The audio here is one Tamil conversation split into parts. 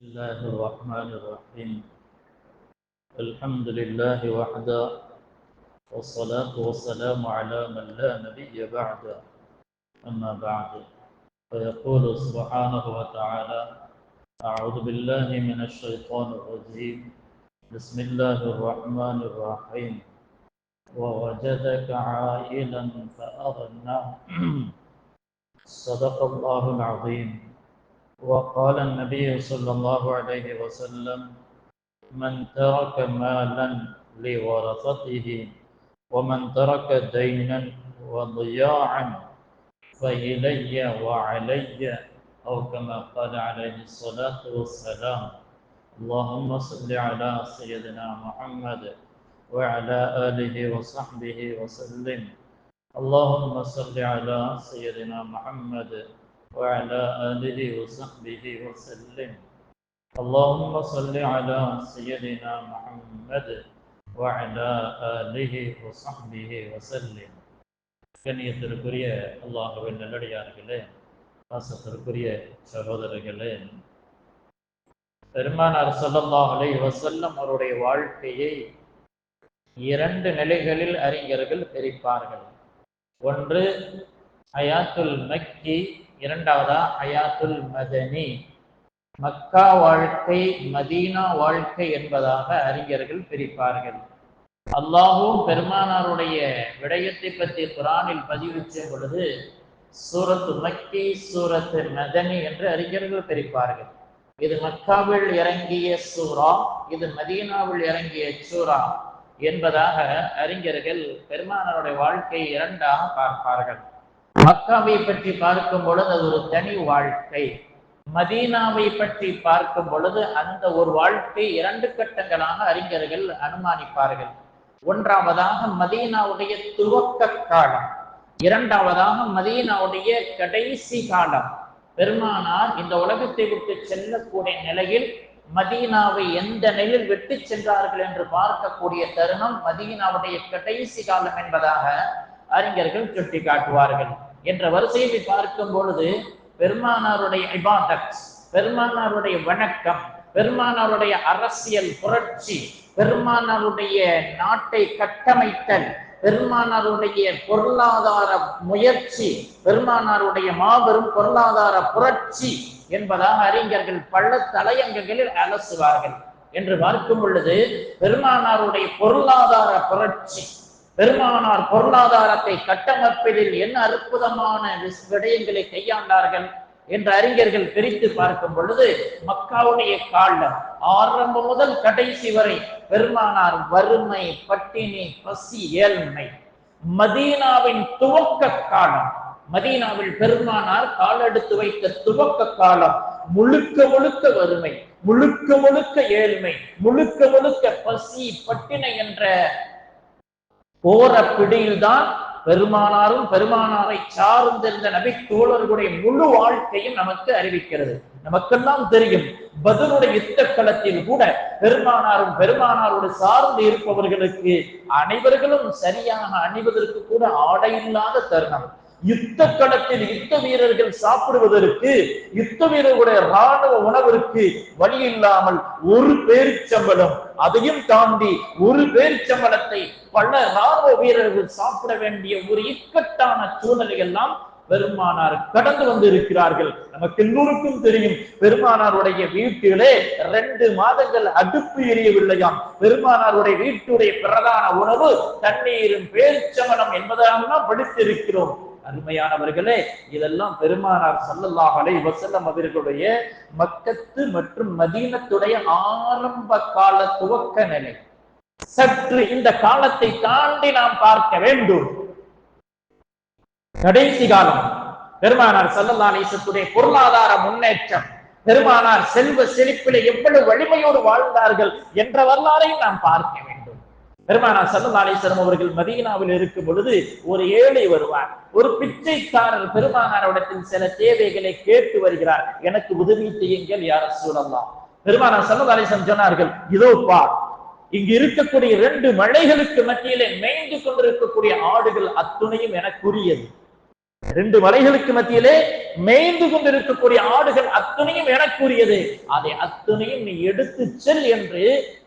الله الرحمن الرحيم الحمد لله وحده والصلاة والسلام على من لا نبي بعد أما بعد فيقول سبحانه وتعالى أعوذ بالله من الشيطان الرجيم بسم الله الرحمن الرحيم ووجدك عائلا فأغنى صدق الله العظيم وقال النبي صلى الله عليه وسلم من ترك مالا لورثته ومن ترك دينا وضياعا فإلي وعلي أو كما قال عليه الصلاة والسلام اللهم صل على سيدنا محمد وعلى آله وصحبه وسلم اللهم صل على سيدنا محمد وعلى آله وصحبه وسلم اللهم صل على سيدنا محمد وعلى آله وصحبه وسلم கண்ணியத்திற்குரிய அல்லாஹுவின் நல்லடியார்களே பாசத்திற்குரிய சகோதரர்களே பெருமானார் ஸல்லல்லாஹு அலைஹி வஸல்லம் அவருடைய வாழ்க்கையை இரண்டு நிலைகளில் அறிஞர்கள் பிரிப்பார்கள் ஒன்று ஹயாத்துல் மக்கி இரண்டாவதா? ஹயாத்துல் மதனி. மக்கா வாழ்க்கை மதீனா வாழ்க்கை என்பதாக அறிஞர்கள் பிரிப்பார்கள். அல்லாஹும் பெருமானாருடைய விடயத்தை பற்றி குரானில் பதிவு செய்யும் பொழுது சூரத்து மக்கி சூரத்து மதனி என்று அறிஞர்கள் பிரிப்பார்கள். இது மக்காவில் இறங்கிய சூரா இது மதீனாவில் இறங்கிய சூரா என்பதாக அறிஞர்கள் பெருமானாருடைய வாழ்க்கை இரண்டாக பார்ப்பார்கள். மக்காவை பற்றி பார்க்கும் பொழுது அது ஒரு தனி வாழ்க்கை. மதீனாவை பற்றி பார்க்கும் பொழுது அந்த ஒரு வாழ்க்கை இரண்டு கட்டங்களாக அறிஞர்கள் அனுமானிப்பார்கள். ஒன்றாவதாக மதீனாவுடைய துவக்க காலம். இரண்டாவதாக மதீனாவுடைய கடைசி காலம். பெருமானார் இந்த உலகத்தை விட்டு செல்லக்கூடிய நிலையில் மதீனாவை எந்த நிலையில் விட்டு சென்றார்கள் என்று பார்க்கக்கூடிய தருணம் மதீனாவுடைய கடைசி காலம் என்பதாக அறிஞர்கள் சுட்டி காட்டுவார்கள். என்ற வரிசையை பார்க்கும் பொழுது பெருமானாருடைய இபாதத் பெருமானாருடைய வணக்கம் பெருமானாருடைய அரசியல் புரட்சி பெருமானாருடைய நாட்டை கட்டமைத்தல் பெருமானாருடைய பொருளாதார முயற்சி பெருமானாருடைய மாபெரும் பொருளாதார புரட்சி என்பதாக அறிஞர்கள் பல தலையங்கங்களில் அலசுவார்கள். என்று பார்க்கும் பொழுது பெருமானாருடைய பொருளாதார புரட்சி பெருமானார் பொருளாதாரத்தை கட்டமைப்பதில் என்ன அற்புதமான விடயங்களை கையாண்டார்கள் என்று அறிஞர்கள் பிரித்து பார்க்கும் பொழுது மக்காவுடைய காலம் ஆரம்பம் முதல் கடைசி வரை பெருமானார் வறுமை பட்டினி பசி ஏழ்மை. மதீனாவின் துவக்க காலம் மதீனாவில் பெருமானார் காலெடுத்து வைத்த துவக்க காலம் முழுக்க முழுக்க வறுமை முழுக்க முழுக்க ஏழ்மை முழுக்க முழுக்க பசி பட்டினை என்ற போற பிடியில்தான் பெருமானாரும் பெருமானாரை சார்ந்திருந்த நபி தோழர்களுடைய முழு வாழ்க்கையும் நமக்கு அறிவிக்கிறது. நமக்கெல்லாம் தெரியும் பதிலுடைய யுத்த களத்தில் கூட பெருமானாரும் பெருமானாரோடு சார்ந்து இருப்பவர்களுக்கு அனைவர்களும் சரியாக அணிவதற்கு கூட ஆடை இல்லாத தருணம். யுத்த களத்தில் யுத்த வீரர்கள் சாப்பிடுவதற்கு யுத்த வீரர்களுடைய ராணுவ உணவிற்கு வழி இல்லாமல் ஒரு பேரிச்சம்பளம். அதையும் தாண்டி ஒரு பேரிச்சம்பளத்தை பல ராணுவ வீரர்கள் சாப்பிட வேண்டிய ஒரு இக்கட்டான சூழ்நிலை எல்லாம் பெருமானார் கடந்து வந்து இருக்கிறார்கள் நமக்கு எல்லோருக்கும் தெரியும் பெருமானாருடைய வீட்டிலே ரெண்டு மாதங்கள் அடுப்பு எரியவில்லையாம். பெருமானாருடைய வீட்டுடைய பிரதான உணவு தண்ணீரும் பேரிச்சமனம் என்பதாக படித்திருக்கிறோம். அருமையானவர்களே இதெல்லாம் பெருமானார் சல்லல்லாஹ் அலை வசல்லம் அவர்களுடைய மக்கத்து மற்றும் மதீனத்துடைய ஆரம்ப கால துவக்க நிலை. சற்று இந்த காலத்தை தாண்டி நாம் பார்க்க வேண்டும். கடைசி காலம் பெருமானார் சல்லல்லா அலிசத்துடைய பொருளாதார முன்னேற்றம். பெருமானார் செல்வ செழிப்பிலே எவ்வளவு வலிமையோடு வாழ்ந்தார்கள் என்ற வரலாறையும் நாம் பார்க்க வேண்டும். பெருமானா சல்லல்லா அவர்கள் மதீனாவில் இருக்கும் பொழுது ஒரு ஏழை வருவார். ஒரு பிச்சைக்காரர் பெருமானாரிடத்தில் சில தேவைகளை கேட்டு வருகிறார். எனக்கு உதவி செய்யுங்கள் யார சூழலாம் பெருமானா சல்லல்லா அலிஸ்வரம் சொன்னார்கள் இதோ பார் இங்கு இருக்கக்கூடிய இரண்டு மலைகளுக்கு மத்தியிலே மேய்ந்து கொண்டிருக்கக்கூடிய ஆடுகள் அத்துணையும் எனக்குரியது. ரெண்டு மலைகளுக்கு மத்தியிலே மேய்ந்து கொண்டிருக்கக்கூடிய ஆடுகள் அத்தனையும் எனக்குரியது. அதை அத்தனையும் நீ எடுத்து செல் என்று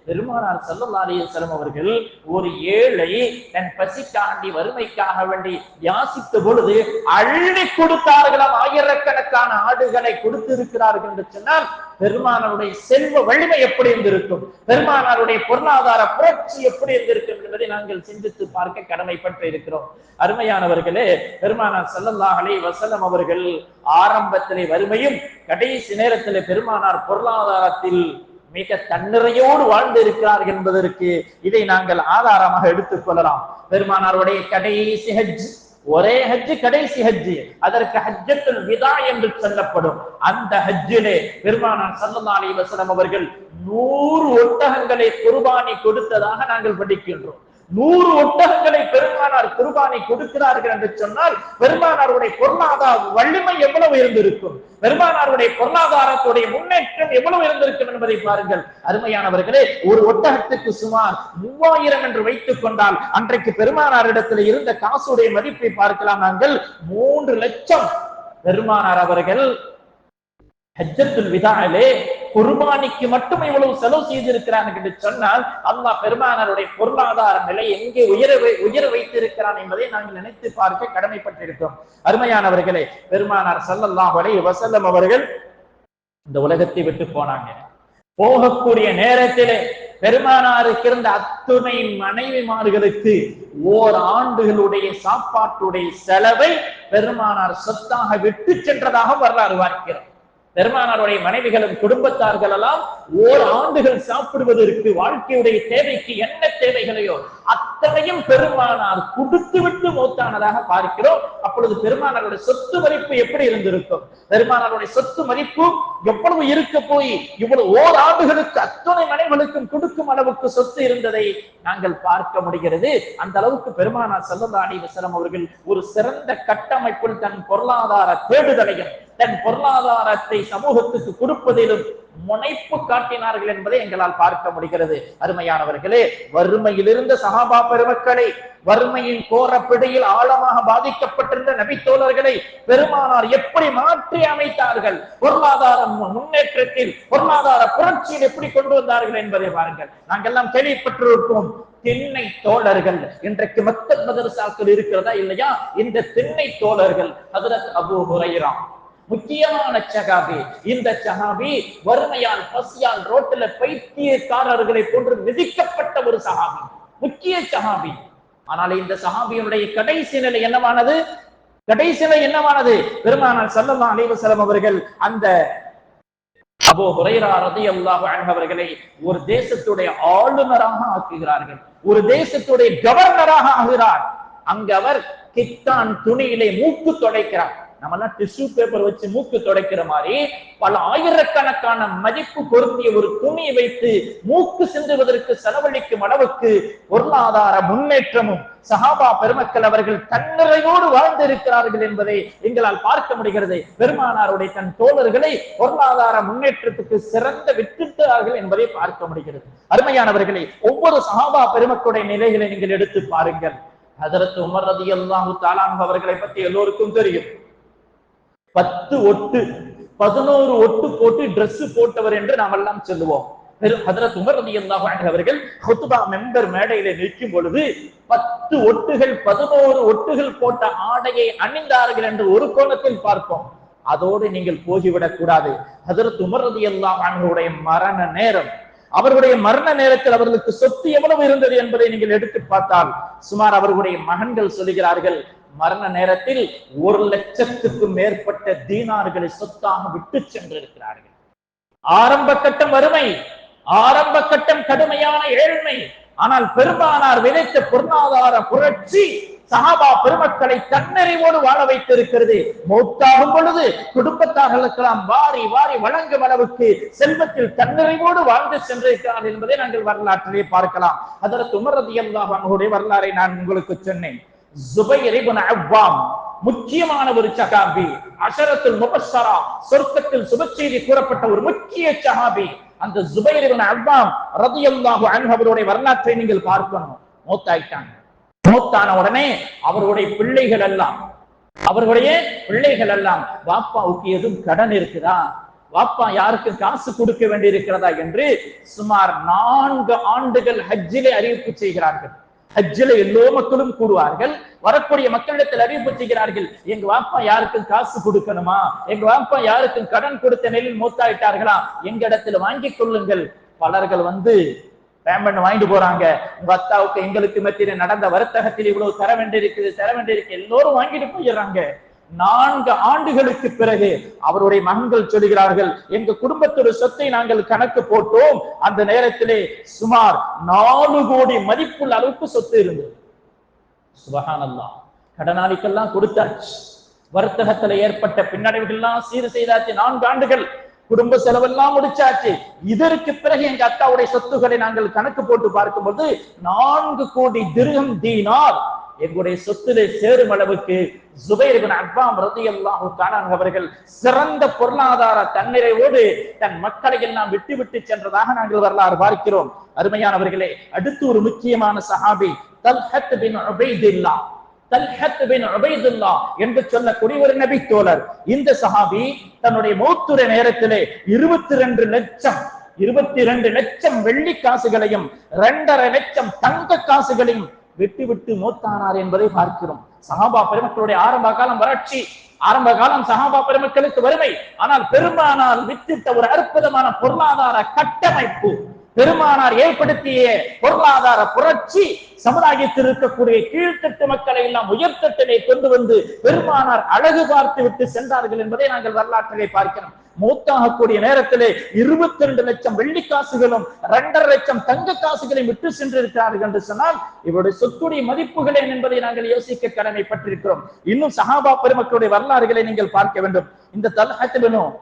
பெருமானார் ஸல்லல்லாஹு அலைஹி அவர்கள் ஒரு ஏழை தன் பசிக்காண்டி வறுமைக்காக வேண்டி யாசித்த பொழுது அள்ளி கொடுத்தார்களாம் ஆயிரக்கணக்கான ஆடுகளை கொடுத்திருக்கிறார்கள் என்று சொன்னால் பெருமானாருடைய செல்வ வலிமை எப்படி இருந்திருக்கும்? பெருமானாருடைய பொருளாதார புரட்சி எப்படி இருந்திருக்கும் என்பதை நாங்கள் சிந்தித்து பார்க்க கடமைப்பட்டு இருக்கிறோம். அருமையானவர்களே பெருமானார் செல்லல்லாஹலை வசலம் அவர்கள் ஆரம்பத்திலே வறுமையும் கடைசி நேரத்திலே பெருமானார் பொருளாதாரத்தில் மிக தன்னிறையோடு வாழ்ந்து இருக்கிறார் என்பதற்கு இதை நாங்கள் ஆதாரமாக எடுத்துக் கொள்ளலாம். பெருமானாருடைய கடைசி ஹஜ் ஒரே ஹஜ் கடைசி ஹஜ்ஜு அதற்கு ஹஜ்ஜத்தில் விதா என்று சொல்லப்படும். அந்த ஹஜ்ஜிலே பெருமானார் ஸல்லல்லாஹு அலைஹி வஸல்லம் அவர்கள் நூறு ஒட்டகங்களை குர்பானி கொடுத்ததாக நாங்கள் படிக்கின்றோம். நூறு ஒட்டகங்களை பெருமானார் குருபானை கொடுக்கிறார்கள் என்று சொன்னால் பெருமானாருடைய பொருளாதார வலிமை எவ்வளவு இருந்திருக்கும்? பெருமானாருடைய பொருளாதாரத்துடைய முன்னேற்றம் எவ்வளவு இருந்திருக்கும் என்பதை பாருங்கள். அருமையானவர்களே ஒரு ஒட்டகத்துக்கு சுமார் மூவாயிரம் என்று வைத்துக் கொண்டால் அன்றைக்கு பெருமானாரிடத்தில் இருந்த காசுடைய மதிப்பை பார்க்கலாம் நாங்கள். மூன்று லட்சம். பெருமானார் அவர்கள் ஹஜ்ஜத்துல் விதாவிலே குர்பானிக்கு மட்டும் இவ்வளவு செலவு செய்திருக்கிறான் என்று சொன்னால் அல்லாஹ் பெருமானாருடைய பொருளாதார நிலை எங்கே உயர வை- உயர வைத்திருக்கிறான் என்பதை நாங்கள் நினைத்து பார்க்க கடமைப்பட்டிருக்கிறோம். அருமையானவர்களே பெருமானார் ஸல்லல்லாஹு வரை வசல்லம் அவர்கள் இந்த உலகத்தை விட்டு போனாங்க. போகக்கூடிய நேரத்திலே பெருமானாருக்கு இருந்த அத்துணை மனைவிமார்களுக்கு ஓர் ஆண்டுகளுடைய சாப்பாட்டுடைய செலவை பெருமானார் சொத்தாக விட்டு சென்றதாக வரலாறு பார்க்கிறோம். பெருமானாருடைய மனைவிகளும் குடும்பத்தார்கள் எல்லாம் ஓர் ஆண்டுகள் சாப்பிடுவதற்கு வாழ்க்கையுடைய தேவைக்கு என்ன தேவைகளையோ அத்தனையும் பெருமானார் கொடுத்து விட்டு மூத்தானதாக பார்க்கிறோம். அப்பொழுது பெருமானாருடைய சொத்து மதிப்பு எப்படி இருந்திருக்கும்? பெருமானாருடைய சொத்து மதிப்பு எவ்வளவு இருக்க போய் இவ்வளவு ஓராண்டுகளுக்கு அத்துணை அத்தனை மனைவிகளுக்கும் கொடுக்கும் அளவுக்கு சொத்து இருந்ததை நாங்கள் பார்க்க முடிகிறது. அந்த அளவுக்கு பெருமானார் ஸல்லல்லாஹு விசரம் அவர்கள் ஒரு சிறந்த கட்டமைப்பில் தன் பொருளாதார தேடுதலையும் தன் பொருளாதாரத்தை சமூகத்துக்கு கொடுப்பதிலும் முனைப்பு காட்டினார்கள் என்பதை எங்களால் பார்க்க முடிகிறது. அருமையானவர்களே வறுமையிலிருந்த சகாபா பெருமக்களை வறுமையின் கோர பிடியில் ஆழமாக பாதிக்கப்பட்டிருந்த நபித்தோழர்களை பெருமானார் எப்படி மாற்றி அமைத்தார்கள்? பொருளாதார முன்னேற்றத்தில் பொருளாதார புரட்சியில் எப்படி கொண்டு வந்தார்கள் என்பதை பாருங்கள். நாங்கெல்லாம் கேள்விப்பட்டிருப்போம். திண்ணை தோழர்கள் இன்றைக்கு மத்த மதரசாக்கள் இருக்கிறதா இல்லையா? இந்த திண்ணை தோழர்கள் ஹதரத் அபூ ஹுரைரா. முக்கியமான சகாபி. இந்த சகாபி வறுமையால் பசியால் ரோட்டில் பைத்தியக்காரர்களை போன்று மிதிக்கப்பட்ட ஒரு சகாபி. முக்கிய சகாபி. ஆனால் இந்த சகாபியினுடைய கடைசி நிலை என்னவானது? கடைசி நிலை என்னவானது? பெருமானார் சல்லல்லா அலைஹி அவர்கள் அந்த அபோ ஹுரைரா ரலியல்லாஹு அன்ஹு அவர்களை ஒரு தேசத்துடைய ஆளுநராக ஆக்குகிறார்கள். ஒரு தேசத்துடைய கவர்னராக ஆகிறார் அங்க அவர் கித்தான் துணியிலே மூக்கு துடைக்கிறார். நம்ம எல்லாம் டிஷ்யூ பேப்பர் வச்சு மூக்கு துடைக்கிற மாதிரி பல ஆயிரக்கணக்கான மதிப்பு பொருந்திய ஒரு துணியை வைத்து மூக்கு சிந்துவதற்கு செலவழிக்கும் அளவுக்கு பொருளாதார முன்னேற்றமும் சஹாபா பெருமக்கள் அவர்கள் தன்னிறையோடு வாழ்ந்திருக்கிறார்கள் என்பதை எங்களால் பார்க்க முடிகிறது. பெருமானாருடைய தன் தோழர்களை பொருளாதார முன்னேற்றத்துக்கு சிறந்த வித்திட்டார்கள் என்பதை பார்க்க முடிகிறது. அருமையானவர்களை ஒவ்வொரு சஹாபா பெருமக்களுடைய நிலைகளை நீங்கள் எடுத்து பாருங்கள். ஹதரத் உமர் ரதியல்லாஹு தாலான் அவர்களை பற்றி எல்லோருக்கும் தெரியும். பத்து ஒட்டு பதினோரு ஒட்டு போட்டு டிரெஸ் போட்டவர் என்று நாம் எல்லாம் சொல்லுவோம். ஹதரத் உமர் ரலியல்லாஹு அவர்கள் மெம்பர் மேடையில நிற்கும் பொழுது பத்து ஒட்டுகள் பதினோரு ஒட்டுகள் போட்ட ஆடையை அணிந்தார்கள் என்று ஒரு கோணத்தில் பார்ப்போம். அதோடு நீங்கள் போகிவிடக் கூடாது. ஹதரத் உமர் ரலியல்லாஹு அன்ஹுடைய மரண நேரம். அவர்களுடைய மரண நேரத்தில் அவர்களுக்கு சொத்து எவ்வளவு இருந்தது என்பதை நீங்கள் எடுத்து பார்த்தால் சுமார் அவர்களுடைய மகன்கள் சொல்லுகிறார்கள் மரண நேரத்தில் ஒரு லட்சத்துக்கும் மேற்பட்ட தீனார்களை சொத்தாக விட்டு சென்றிருக்கிறார்கள். ஆரம்ப கட்டம் வறுமை ஆரம்ப கட்டம் கடுமையான ஏழ்மை. ஆனால் பெருமானார் விதைத்த பொருளாதார புரட்சி சஹாபா பெருமக்களை தன்னறிவோடு வாழ வைத்திருக்கிறது. மௌத்தாகும் பொழுது குடும்பத்தார்களுக்கெல்லாம் வாரி வாரி வழங்கும் அளவுக்கு செல்வத்தில் தன்னறிவோடு வாழ்ந்து சென்றிருக்கிறார் என்பதை நாங்கள் வரலாற்றிலே பார்க்கலாம். அதற்கு உமரதி அல்லாஹ் வரலாறை நான் உங்களுக்கு சொன்னேன். முக்கியமான ஒரு சகாபி. அஷரத்துல் முபஸ்ஸரா சொர்க்கத்தில் சுபச்செய்தி கூறப்பட்ட ஒரு முக்கிய சகாபி. அந்த ஜுபைர் இப்னு அவ்வாம் ரதியல்லாஹு அன்ஹு அவருடைய வரலாற்றை நீங்கள் பார்க்கணும். மூத்தாயிட்டாங்க. மூத்தான உடனே அவருடைய பிள்ளைகள் எல்லாம் அவர்களுடைய பிள்ளைகள் எல்லாம் வாப்பாவுக்கு எதுவும் கடன் இருக்குதா? வாப்பா யாருக்கு காசு கொடுக்க வேண்டி இருக்கிறதா என்று சுமார் நான்கு ஆண்டுகள் ஹஜ்ஜிலே அறிவிப்பு செய்கிறார்கள். ஹஜ்ஜில எல்லோ மக்களும் கூடுவார்கள். வரக்கூடிய மக்களிடத்தில் அறிவிப்பு செய்கிறார்கள் எங்க வாப்பா யாருக்கும் காசு கொடுக்கணுமா? எங்க வாப்பா யாருக்கும் கடன் கொடுத்த நிலையில் மூத்தாயிட்டார்களா? எங்க இடத்துல வாங்கி கொள்ளுங்கள். பலர்கள் வந்து பேமெண்ட் வாங்கிட்டு போறாங்க. உங்க அத்தாவுக்கு எங்களுக்கு மத்தியில நடந்த வர்த்தகத்தில் இவ்வளவு தர வேண்டியிருக்குது தர வேண்டியிருக்கு எல்லோரும் வாங்கிட்டு போயிடுறாங்க. நான்கு ஆண்டுகளுக்கு பிறகு அவருடைய மகன்கள் சொல்கிறார்கள் எங்க குடும்பத்தோட சொத்தை நாங்கள் கணக்கு போட்டோம். அந்த நேரத்திலே சுமார் நாலு கோடி மதிப்புள்ள அளவுக்கு சொத்து இருந்தது. சுபஹானல்லா கடனாளிக்கெல்லாம் கொடுத்தாச்சு. வர்த்தகத்துல ஏற்பட்ட பின்னடைவுகள்லாம் சீர் செய்தாச்சு. நான்கு ஆண்டுகள். குடும்ப செலவெல்லாம் முடிச்சாச்சு. இதற்கு பிறகு எங்க அக்காவுடைய சொத்துக்களை நாங்கள் கணக்கு போட்டு பார்க்கும்போது நான்கு கோடி திருகம் தீனார். எங்களுடைய சொத்திலே சேரும் அளவுக்கு ஜுபைர் அப்பாம் ரதியல்லாஹு தானான் அவர்கள் சிறந்த பொருளாதார தன்னிறைவோடு தன் மக்களை எல்லாம் விட்டு விட்டு சென்றதாக நாங்கள் வரலாறு பார்க்கிறோம். அருமையானவர்களே அடுத்து ஒரு முக்கியமான சஹாபி தல்ஹத் பின் உபைதில்லா. தல்ஹத் பின் உபைதுல்லா என்று சொல்லக்கூடிய ஒரு நபி தோழர் இந்த சஹாபி தன்னுடைய மௌத்துர நேரத்திலே இருபத்தி ரெண்டு லட்சம் இருபத்தி ரெண்டு லட்சம் வெள்ளி காசுகளையும் இரண்டரை லட்சம் தங்க காசுகளையும் விட்டு விட்டு மூத்தானார் என்பதை பார்க்கிறோம். சஹாபா பெருமக்களுடைய ஆரம்ப காலம் வறட்சி ஆரம்ப காலம் சஹாபா பெருமக்களுக்கு வறுமை. ஆனால் பெருமானால் வித்திட்ட ஒரு அற்புதமான பொருளாதார கட்டமைப்பு பெருமானார் ஏற்படுத்திய பொருளாதார புரட்சி சமுதாயத்தில் இருக்கக்கூடிய கீழ்த்தட்டு மக்களை எல்லாம் உயர்த்தட்டிலே கொண்டு வந்து பெருமானார் அழகு பார்த்து விட்டு சென்றார்கள் என்பதை நாங்கள் வரலாற்றிலே பார்க்கிறோம். மூத்தாகக்கூடிய நேரத்திலே இருபத்தி ரெண்டு லட்சம் வெள்ளி காசுகளும் இரண்டரை லட்சம் தங்க காசுகளையும் விட்டு சென்றிருக்கிறார்கள் என்று சொன்னால் இவருடைய சொத்துடைய மதிப்புகள் என்பதை நாங்கள் யோசிக்க கடமைப்பட்டிருக்கிறோம். இன்னும் சஹாபா பெருமக்களுடைய வரலாறுகளை நீங்கள் பார்க்க வேண்டும். இந்த தல்ஹத்திலும்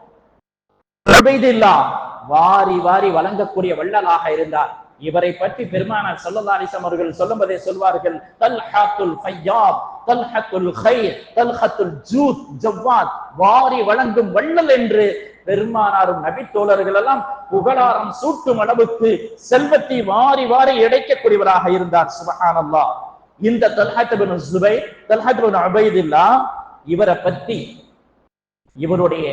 வாரி வாரி வழங்கக்கூடிய வள்ளலாக இருந்தார். இவரை பற்றி பெருமானார் ஸல்லல்லாஹு அவர்கள் சொல்லும்போதே சொல்வார்கள் தல்ஹத்துல் ஃபையாப் தல்ஹத்துல் ஹை தல்ஹத்துல் ஜூத் ஜவ்வாத். வாரி வழங்கும் வள்ளல் என்று பெருமானாரும் நபித்தோழர்கள் எல்லாம் புகழாரம் சூட்டும் அளவுக்கு செல்வத்தை வாரி வாரி இடைக்கக்கூடியவராக இருந்தார். சுபஹானல்லா இந்த தல்ஹத் சுபை ஜுபை தல்ஹத் இவரை பத்தி இவருடைய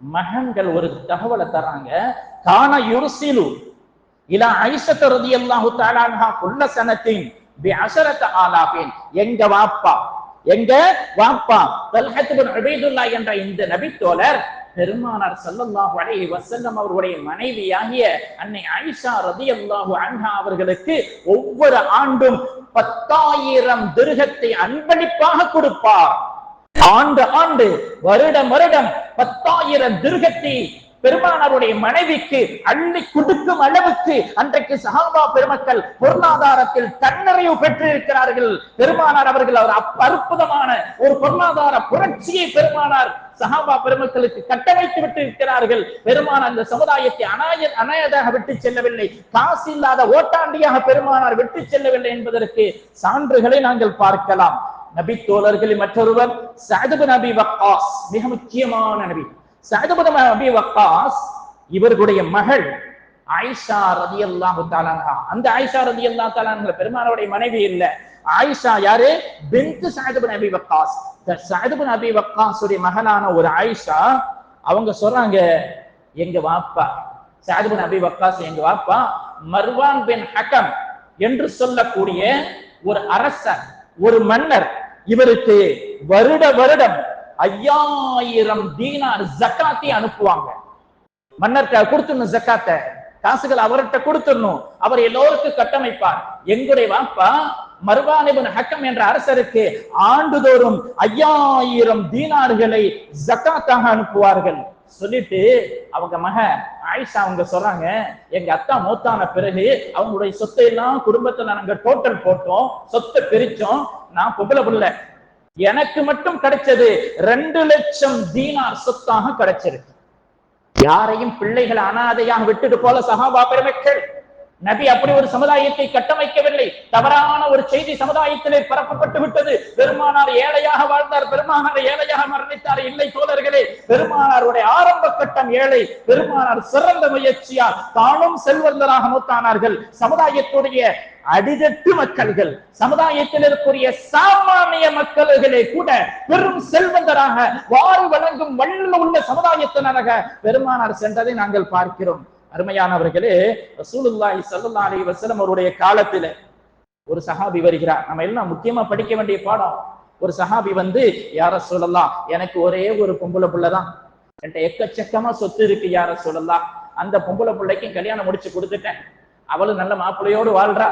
மகன்கள் ஒரு தகவலை தராங்க கான யுர்சிலு. இலா ஐஷத்த ரதி அல்லாஹு அன்ஹா குல்ல சனத்தின் பி அஷரத ஆலாபின் எங்க வாப்பா? எங்க வாப்பா? தல்ஹத் பின் உபைதுல்லா என்ற இந்த நபித்தோழர் பெருமானார் சல்லல்லாஹு அலைஹி வஸல்லம் அவர்களுடைய மனைவியாகிய அன்னை ஆயிஷா ரலியல்லாஹு அன்ஹா அவர்களுக்கு ஒவ்வொரு ஆண்டும் பத்தாயிரம் திருகத்தை அன்பளிப்பாக கொடுப்பார். ஆண்டு ஆண்டு வருடம் வருடம் பத்தாயிரம் திருகத்தை பெருமானாருடைய மனைவிக்கு அள்ளி கொடுக்கும் அளவுக்கு அன்றைக்கு சஹாபா பெருமக்கள் பொருளாதாரத்தில் தன்னிறைவு பெற்றிருக்கிறார்கள். பெருமானார் அவர்கள் அவர் அற்புதமான ஒரு பொருளாதார புரட்சியை பெருமானார் சஹாபா பெருமக்களுக்கு கட்டமைத்து விட்டு இருக்கிறார்கள் பெருமான அந்த சமுதாயத்தை அநாய அநாயதாக விட்டு செல்லவில்லை. காசு இல்லாத ஓட்டாண்டியாக பெருமானார் விட்டு செல்லவில்லை என்பதற்கு சான்றுகளை நாங்கள் பார்க்கலாம். நபி தோழர்களில் மற்றொருவர் சஅத் நபி வக்காஸ் மிக முக்கியமான நபி. சஅத் நபி வக்காஸ் இவர்களுடைய மகள் ஆயிஷா ரதியல்லாஹு தஆலா அந்த ஆயிஷா ரதி அல்லா தஆலா பெருமானோடைய மனைவி இல்ல. ஆயிஷா யாரு? பிந்து சஅத் நபி வக்காஸ். சஅத் நபி வக்காஸுடைய மகனான ஒரு ஆயிஷா அவங்க சொல்றாங்க எங்க வாப்பா. சஅத் நபி வக்காஸ் எங்க வாப்பா? மர்வான் பின் ஹக்கம் என்று சொல்லக்கூடிய ஒரு அரசர் ஒரு மன்னர் இவருக்கு வருட வருடம் ஐயாயிரம் தீனார் ஜக்காத்தி அனுப்புவாங்க. மன்னர்கிட்ட கொடுத்துடணும் ஜக்காத்தை. காசுகள் அவர்கிட்ட கொடுத்துடணும். அவர் எல்லோருக்கும் கட்டமைப்பார். எங்களுடைய வாப்பா மர்வானிபன் ஹக்கம் என்ற அரசருக்கு ஆண்டுதோறும் ஐயாயிரம் தீனார்களை ஜக்காத்தாக அனுப்புவார்கள். சொல்லிட்டு அவங்க மக ஆயிஷா அவங்க சொல்றாங்க எங்க அத்தா மூத்தான பிறகு அவங்களுடைய சொத்தை எல்லாம் குடும்பத்துல நாங்க டோட்டல் போட்டோம் சொத்தை பிரிச்சோம் நான் பொம்பளை புள்ள. எனக்கு மட்டும் கிடைச்சது ரெண்டு லட்சம் தீனார் சொத்தாக கிடைச்சிருக்கு. யாரையும் பிள்ளைகள் அனாதையாக விட்டுட்டு போல சகாபா பெருமக்கள். நபி அப்படி ஒரு சமுதாயத்தை கட்டமைக்கவில்லை. தவறான ஒரு செய்தி சமுதாயத்திலே பரப்பப்பட்டு விட்டது. பெருமானார் ஏழையாக வாழ்ந்தார். பெருமானார் ஏழையாக மரணித்தார். இல்லை தோழர்களே பெருமானாருடைய ஆரம்ப கட்டம் ஏழை. பெருமானார் சிறந்த முயற்சியால் தானும் செல்வந்தராக மூத்தானார்கள். சமுதாயத்துடைய அடிதட்டு மக்கள்கள் சமுதாயத்தில் இருக்கக்கூடிய சாமானிய மக்கள்களே கூட பெரும் செல்வந்தராக வாழ் வழங்கும் வல்ல உள்ள சமுதாயத்தினராக பெருமானார் சென்றதை நாங்கள் பார்க்கிறோம். அருமையானவர்களே ரசூலுல்லாஹி சல்லா அலி வசலம் அவருடைய காலத்திலே ஒரு சஹாபி வருகிறார். நம்ம எல்லாம் முக்கியமா படிக்க வேண்டிய பாடம். ஒரு சஹாபி வந்து யார சொல்லலாம் எனக்கு ஒரே ஒரு பொம்பளை பிள்ளைதான் என்கிட்ட எக்கச்சக்கமா சொத்து இருக்கு யார சொல்லலாம் அந்த பொம்பளை பிள்ளைக்கும் கல்யாணம் முடிச்சு கொடுத்துட்டேன். அவளும் நல்ல மாப்பிள்ளையோடு வாழ்றா.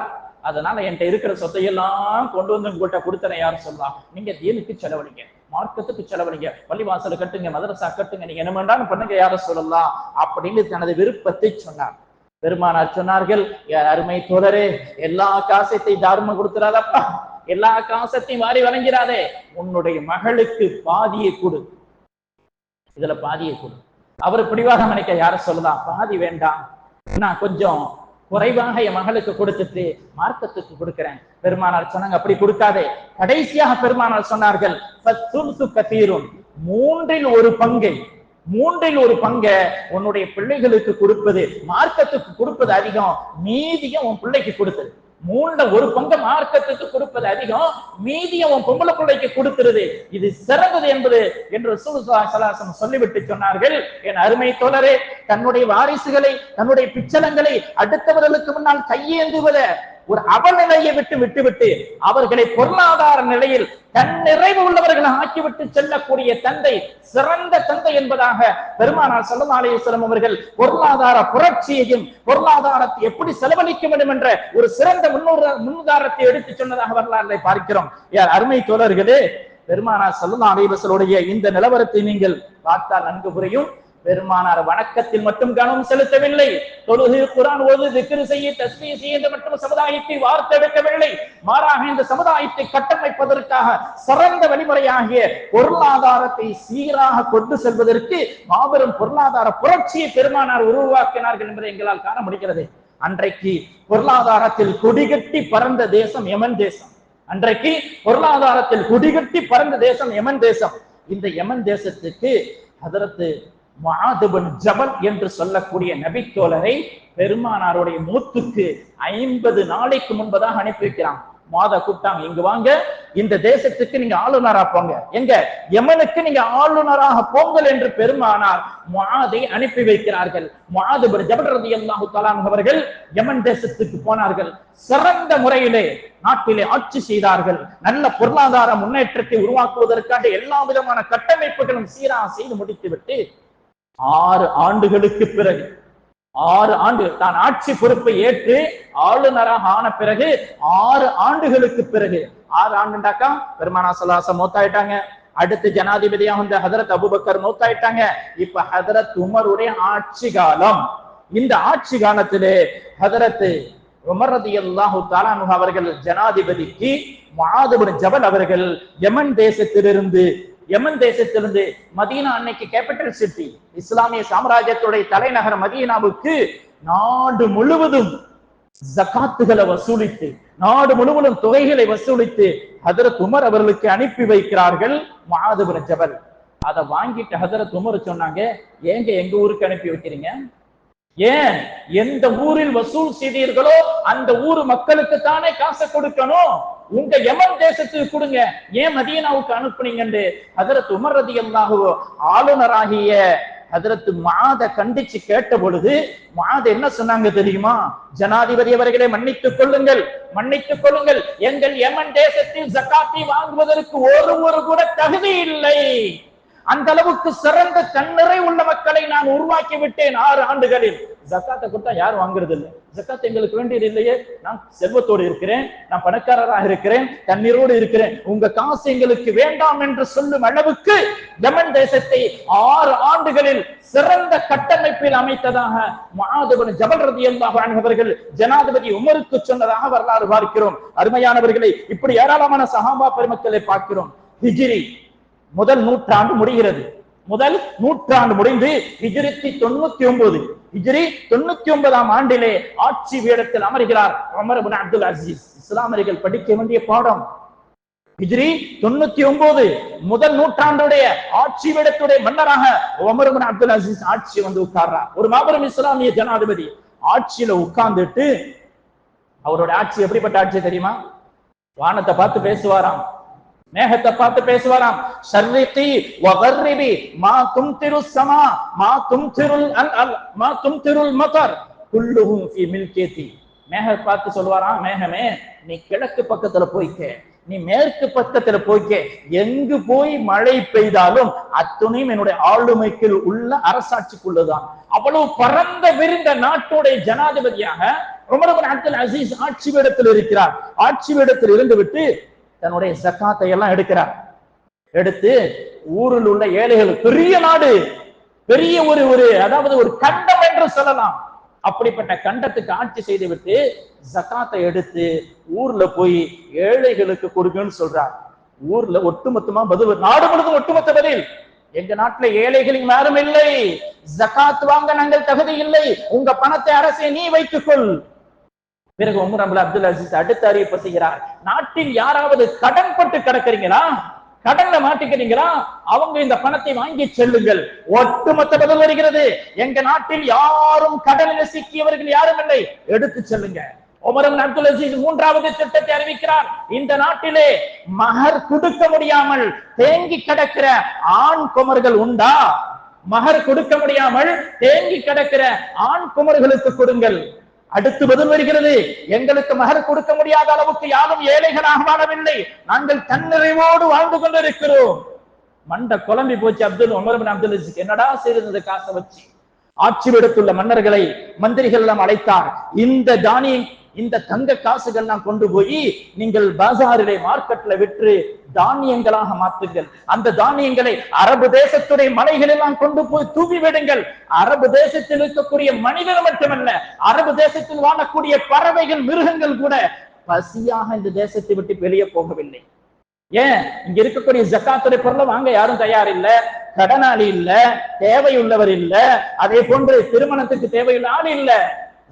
அதனால என்கிட்ட இருக்கிற சொத்தையெல்லாம் கொண்டு வந்து உங்கள்கிட்ட கொடுத்தன யாரும் சொல்லலாம் நீங்க தீனுக்கு செலவழிங்க. மார்க்கத்துக்கு செலவழிங்க. பள்ளிவாசல கட்டுங்க மதரசா கட்டுங்க. நீங்க என்ன வேண்டாலும் பண்ணுங்க யார சொல்லலாம் அப்படின்னு தனது விருப்பத்தை சொன்னார். பெருமானார் சொன்னார்கள் அருமை தோழரே எல்லா காசத்தை தார்மம் கொடுத்துறாதப்பா. எல்லா காசத்தையும் வாரி வழங்கிறாதே உன்னுடைய மகளுக்கு பாதியை கொடு. இதுல பாதியை கொடு. அவர் பிடிவாதம் நினைக்க யார சொல்லலாம் பாதி வேண்டாம். நான் கொஞ்சம் குறைவாக என் மகளுக்கு கொடுத்துட்டு மார்க்கத்துக்கு கொடுக்கிறேன். பெருமானார் சொன்னாங்க அப்படி கொடுக்காதே. கடைசியாக பெருமானார் சொன்னார்கள் "ஃபத்துல்து மூன்றில் ஒரு பங்கை மூன்றில் ஒரு பங்கை உன்னுடைய பிள்ளைகளுக்கு கொடுப்பது மார்க்கத்துக்கு கொடுப்பது அதிகம் மீதியும் உன் பிள்ளைக்கு கொடுத்தது. மூணுல ஒரு பங்கு மார்க்கத்துக்கு கொடுப்பது அதிகம் மீதி உன் பொம்பளை பிள்ளைக்கு கொடுக்கிறது. இது சிறந்தது என்பது என்று சலாசம் சொல்லிவிட்டு சொன்னார்கள். என் அருமை தோழரே தன்னுடைய வாரிசுகளை தன்னுடைய பிச்சலங்களை அடுத்தவர்களுக்கு முன்னால் கையேந்துவத ஒரு அவநிலையை விட்டு விட்டுவிட்டு அவர்களை பொருளாதார நிலையில் தன் நிறைவு உள்ளவர்களை ஆக்கிவிட்டு செல்லக்கூடிய தந்தை சிறந்த தந்தை என்பதாக பெருமானார் சல்லா அலிஸ்லம் அவர்கள் பொருளாதார புரட்சியையும் பொருளாதாரத்தை எப்படி செலவழிக்க வேண்டும் என்ற ஒரு சிறந்த முன்னுர முன்னுதாரணத்தை எடுத்து சொன்னதாக வரலாறுகளை பார்க்கிறோம். யார் அருமை தோழர்களே பெருமானார் சல்லா அலிவசலுடைய இந்த நிலவரத்தை நீங்கள் பார்த்தால் நன்கு புரியும். பெருமானார் வணக்கத்தில் மட்டும் கவனம் செலுத்தவில்லை. தொழுகை குரான் ஓது திக்ரு செய்ய தஸ்மீ செய்ய என்று மட்டும் சமுதாயத்தை வார்த்தெடுக்கவில்லை மாறாக இந்த சமுதாயத்தை கட்டமைப்பதற்காக சிறந்த வழிமுறையாகிய பொருளாதாரத்தை சீராக கொண்டு செல்வதற்கு மாபெரும் பொருளாதார புரட்சியை பெருமானார் உருவாக்கினார்கள் என்பதை எங்களால் காண முடிகிறது. அன்றைக்கு பொருளாதாரத்தில் கொடிகட்டி பறந்த தேசம் யமன் தேசம். அன்றைக்கு பொருளாதாரத்தில் குடிகட்டி பறந்த தேசம் யமன் தேசம். இந்த யமன் தேசத்துக்கு அதற்கு மாதுபன் ஜபல் என்று சொல்லக்கூடிய நபித்தோழரை பெருமானாருடைய மூத்துக்கு ஐம்பது நாளைக்கு முன்பதாக அனுப்பி வைக்கிறான் மாத கூப்பிட்டாங்க இங்க வாங்க இந்த தேசத்துக்கு நீங்க ஆளுநரா போங்க. எங்க? யமனுக்கு நீங்க ஆளுநராக போங்கள் என்று பெருமானார் மாதை அனுப்பி வைக்கிறார்கள். மாதுபர் ஜபல் ரதி அல்லாஹு தலான் அவர்கள் யமன் தேசத்துக்கு போனார்கள். சிறந்த முறையிலே நாட்டிலே ஆட்சி செய்தார்கள். நல்ல பொருளாதார முன்னேற்றத்தை உருவாக்குவதற்காக எல்லா விதமான கட்டமைப்புகளும் சீராக செய்து முடித்துவிட்டு ஆறு ஆண்டுகளுக்கு பிறகு ஆறு ஆண்டு தான் ஆட்சி பொறுப்பை ஏற்று ஆளுநராக ஆன பிறகு ஆறு ஆண்டுகளுக்கு பிறகு ஆறு ஆண்டுண்டாக்கா? பெருமானா சலாசம் மூத்தாயிட்டாங்க. அடுத்து ஜனாதிபதியாக வந்த ஹதரத் அபுபக்கர் மூத்தாயிட்டாங்க. இப்ப ஹதரத் உமருடைய ஆட்சி காலம். இந்த ஆட்சி காலத்திலே ஹதரத் உமர் ரதியல்லாஹு தாலானு அவர்கள் ஜனாதிபதிக்கு மாதபுன் ஜபல் அவர்கள் யமன் தேசத்திலிருந்து யமன் தேசத்திலிருந்து மதீனா அன்னைக்கு கேபிட்டல் சிட்டி இஸ்லாமிய சாம்ராஜ்யத்துடைய தலைநகர் மதீனாவுக்கு நாடு முழுவதும் ஜகாத்துகளை வசூலித்து நாடு முழுவதும் தொகைகளை வசூலித்து ஹதரத் உமர் அவர்களுக்கு அனுப்பி வைக்கிறார்கள் மாதபுர ஜபல். அதை வாங்கிட்டு ஹதரத் உமர் சொன்னாங்க ஏங்க எங்க ஊருக்கு அனுப்பி வைக்கிறீங்க? ஏன்? எந்த ஊரில் வசூல் செய்தீர்களோ அந்த ஊர் மக்களுக்கு தானே காசை கொடுக்கணும். உங்க யமன் தேசத்துக்கு கொடுங்க. ஏன் மதியனாவுக்கு அனுப்புனீங்கன்னு அதரத்து உமர் ரதி ஆளுநராகிய அதரத்து மாத கண்டிச்சு கேட்ட பொழுது மாத என்ன சொன்னாங்க தெரியுமா? ஜனாதிபதி அவர்களை மன்னித்துக் கொள்ளுங்கள் மன்னித்துக் கொள்ளுங்கள். எங்கள் யமன் தேசத்தில் ஜக்காத்தி வாங்குவதற்கு ஒரு ஒரு கூட தகுதி இல்லை. அந்த அளவுக்கு சிறந்த தன்னிறை உள்ள மக்களை நான் உருவாக்கி விட்டேன் ஆறு ஆண்டுகளில். ஜக்காத்தை கொடுத்தா யாரும் வாங்குறது இல்லை. ஜக்காத் எங்களுக்கு வேண்டியது இல்லையே. நான் செல்வத்தோடு இருக்கிறேன். நான் பணக்காரராக இருக்கிறேன். தண்ணீரோடு இருக்கிறேன். உங்க காசு எங்களுக்கு வேண்டாம் என்று சொல்லும் அளவுக்கு யமன் தேசத்தை ஆறு ஆண்டுகளில் சிறந்த கட்டமைப்பில் அமைத்ததாக மகாதபன் ஜபல் ரதி அவர்கள் ஜனாதிபதி உமருக்கு சொன்னதாக வரலாறு பார்க்கிறோம். அருமையானவர்களை இப்படி ஏராளமான சகாபா பெருமக்களை பார்க்கிறோம். ஹிஜிரி முதல் நூற்றாண்டு முடிகிறது. முதல் நூற்றாண்டு முடிந்து இஜிரித்தி தொண்ணூத்தி ஒன்பது. இஜிரி தொண்ணூத்தி ஒன்பதாம் ஆண்டிலே ஆட்சி வேடத்தில் அமர்கிறார் அமர் அப்துல் அசீஸ். இஸ்லாமியர்கள் படிக்க வேண்டிய பாடம். ஹிஜ்ரி தொண்ணூத்தி ஒன்பது. முதல் நூற்றாண்டுடைய ஆட்சி வேடத்துடைய மன்னராக உமர் அப்துல் அசீஸ் ஆட்சி வந்து உட்கார்றார். ஒரு மாபெரும் இஸ்லாமிய ஜனாதிபதி ஆட்சியில உட்கார்ந்துட்டு அவரோட ஆட்சி எப்படிப்பட்ட ஆட்சி தெரியுமா? வானத்தை பார்த்து பேசுவாராம். மேகத்தை பார்த்து பேசுவாராம். ஷர்ரிகி வகர்ரிபி மா தும் திரு சமா மா தும்திருல் அல் அல் மா தும்திருல் மதர் குல்லுஹும் ஃபி மில்கியதி மேக பார்த்து சொல்லுவாராம் மேகமே நீ கிழக்கு பக்கத்துல போய்க்க நீ மேற்கு பக்கத்துல போய்க்க எங்கு போய் மழை பெய்தாலும் அத்துணையும் என்னுடைய ஆளுமைக்கு உள்ள அரசாட்சிக்குள்ளதான். அவ்வளவு பரந்த விரிந்த நாட்டுடைய ஜனாதிபதியாக ரொம்ப இப்னு அப்துல் அசீஸ் ஆட்சி வேடத்தில் இருக்கிறார். ஆட்சி வேடத்தில் இருந்து விட்டு தன்னுடைய ஜக்காத்தை எல்லாம் எடுக்கிறார். எடுத்து ஊரில் உள்ள ஏழைகள் பெரிய நாடு பெரிய ஒரு ஒரு அதாவது ஒரு கண்டம் என்று சொல்லலாம். அப்படிப்பட்ட கண்டத்துக்கு ஆட்சி செய்து விட்டு ஜக்காத்தை எடுத்து ஊர்ல போய் ஏழைகளுக்கு கொடுங்கன்னு சொல்றார். ஊர்ல ஒட்டுமொத்தமா பதில் நாடு முழுவதும் ஒட்டுமொத்த பதில். எங்க நாட்டுல ஏழைகளின் யாரும் இல்லை. ஜக்காத் வாங்க நாங்கள் தகுதி இல்லை. உங்க பணத்தை அரசே நீ வைத்துக்கொள் பிறகு உமர் அபுல் அப்துல் அசீஸ் அடுத்த அறிவிப்பு செய்கிறார் நாட்டில் யாராவது கடன் பட்டு கிடக்குறீங்களா? கடன்ல மாட்டிக்கிறீங்களா? அவங்க இந்த பணத்தை வாங்கி செல்லுங்கள். ஒட்டுமொத்த பதில் வருகிறது. எங்க நாட்டில் யாரும் கடனில் சிக்கியவர்கள் யாரும் இல்லை. எடுத்து செல்லுங்க உமரம் அப்துல் அசீஸ் மூன்றாவது திட்டத்தை அறிவிக்கிறார். இந்த நாட்டிலே மகர் கொடுக்க முடியாமல் தேங்கி கிடக்கிற ஆண் குமர்கள் உண்டா? மகர் கொடுக்க முடியாமல் தேங்கி கிடக்கிற ஆண் குமர்களுக்கு கொடுங்கள். அடுத்து பதில் வருகிறது. எங்களுக்கு மகர் கொடுக்க முடியாத அளவுக்கு யாரும் ஏழைகளாக வாழவில்லை. நாங்கள் தன்னிறைவோடு வாழ்ந்து கொண்டிருக்கிறோம். மண்ட குழம்பி போச்சு அப்துல் உமர் அப்துல் என்னடா செய்தது காசை வச்சு? ஆட்சி விடுத்துள்ள மன்னர்களை மந்திரிகள் எல்லாம் அழைத்தார். இந்த தானியம் இந்த தங்க காசுகள் நான் கொண்டு போய் நீங்கள் பாசாரிலே மார்க்கெட்ல விற்று தானியங்களாக மாற்றுங்கள். அந்த தானியங்களை அரபு தேசத்துடைய மலைகளெல்லாம் கொண்டு போய் தூவி விடுங்கள் அரபு தேசத்தில் இருக்கக்கூடிய மனிதர் மட்டுமல்ல அரபு தேசத்தில் வாழக்கூடிய பறவைகள் மிருகங்கள் கூட பசியாக இந்த தேசத்தை விட்டு வெளியே போகவில்லை. ஏன்? இங்க இருக்கக்கூடிய ஜக்காத்துடைய பொருளை வாங்க யாரும் தயார் இல்ல கடனாளி இல்ல தேவையுள்ளவர் இல்ல அதே போன்று திருமணத்துக்கு தேவையுள்ள ஆள் இல்ல.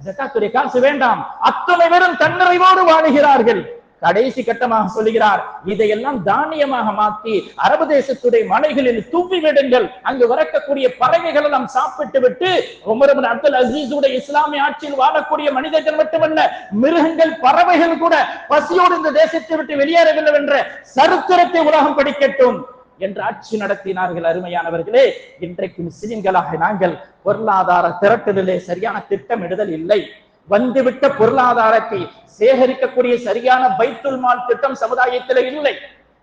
ஜக்காத்துடைய காசு வேண்டாம். அத்தனை பேரும் தன்னிறைவோடு வாழுகிறார்கள். கடைசி கட்டமாக சொல்லுகிறார் இதையெல்லாம் தானியமாக மாற்றி அரபு தேசத்துடைய மலைகளில் தூவி விடுங்கள். அங்கு வரக்கூடிய பறவைகள் எல்லாம் சாப்பிட்டு விட்டு உமர் அப்துல் அசீஸுடைய இஸ்லாமிய ஆட்சியில் வாழக்கூடிய மனிதர்கள் மட்டுமல்ல மிருகங்கள் பறவைகள் கூட பசியோடு இந்த தேசத்தை விட்டு வெளியேறவில்லை என்ற சரித்திரத்தை உலகம் படிக்கட்டும் என்று ஆட்சி நடத்தினார்கள் அருமையானவர்களே. இன்றைக்கு முஸ்லிம்களாக நாங்கள் பொருளாதார திரட்டுதலே சரியான திட்டமிடுதல் இல்லை. வந்துவிட்ட பொருளாதாரத்தை சேகரிக்கக்கூடிய சரியான பைத்துல் மால் திட்டம் சமுதாயத்தில் இல்லை.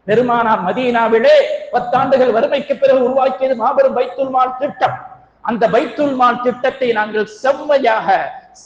பெருமானார் மதீனாவிலே பத்தாண்டுகள் வறுமைக்கு பிறகு உருவாக்கியது மாபெரும் பைத்துல் மால் திட்டம். அந்த பைத்துல் மால் திட்டத்தை நாங்கள் செம்மையாக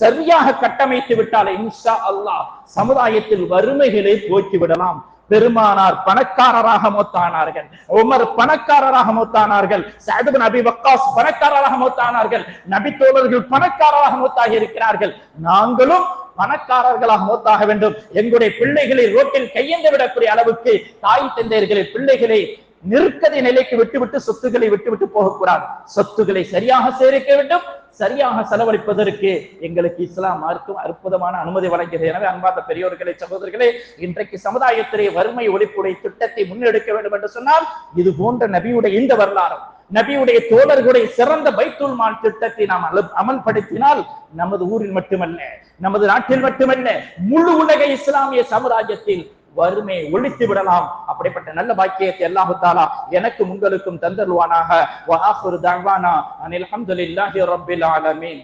சரியாக கட்டமைத்து விட்டால் இன்ஷா அல்லாஹ் சமுதாயத்தில் வறுமைகளை போக்கி விடலாம் பெருமானார் பணக்காரராக மூத்தானார்கள். உமர் பணக்காரராக மூத்தானார்கள். சஅத் நபி வக்காஸ் பணக்காரராக மூத்தானார்கள். நபி தோழர்கள் பணக்காரராக மூத்தாகி இருக்கிறார்கள். நாங்களும் பணக்காரர்களாக மூத்தாக வேண்டும். எங்களுடைய பிள்ளைகளை ரோட்டில் கையெழுந்து விடக்கூடிய அளவுக்கு தாய் தந்தையர்களை பிள்ளைகளை நிற்கதை நிலைக்கு விட்டுவிட்டு சொத்துக்களை விட்டுவிட்டு போகக்கூடாது. சொத்துக்களை சரியாக சேரிக்க வேண்டும் சரியாக செலவழிப்பதற்கு எங்களுக்கு இஸ்லாம் மார்க்கும் அற்புதமான அனுமதி வழங்கியது. எனவே அன்பார்ந்த பெரியோர்களே சகோதரர்களே இன்றைக்கு சமுதாயத்திலே வறுமை ஒழிப்புடைய திட்டத்தை முன்னெடுக்க வேண்டும் என்று சொன்னால் இது போன்ற நபியுடைய இந்த வரலாறு. நபியுடைய தோழர்களுடைய சிறந்த பைத்துல் மால் திட்டத்தை நாம் அமல்படுத்தினால் நமது ஊரில் மட்டுமல்ல நமது நாட்டில் மட்டுமல்ல முழு உலக இஸ்லாமிய சமுதாயத்தில் வறுமையை ஒழித்து விடலாம். அப்படிப்பட்ட நல்ல பாக்கியத்தை அல்லாஹு தாலா எனக்கும் உங்களுக்கும் தந்தருவானாக. வ அனில் ஹம்துலில்லாஹி ஆலமீன்.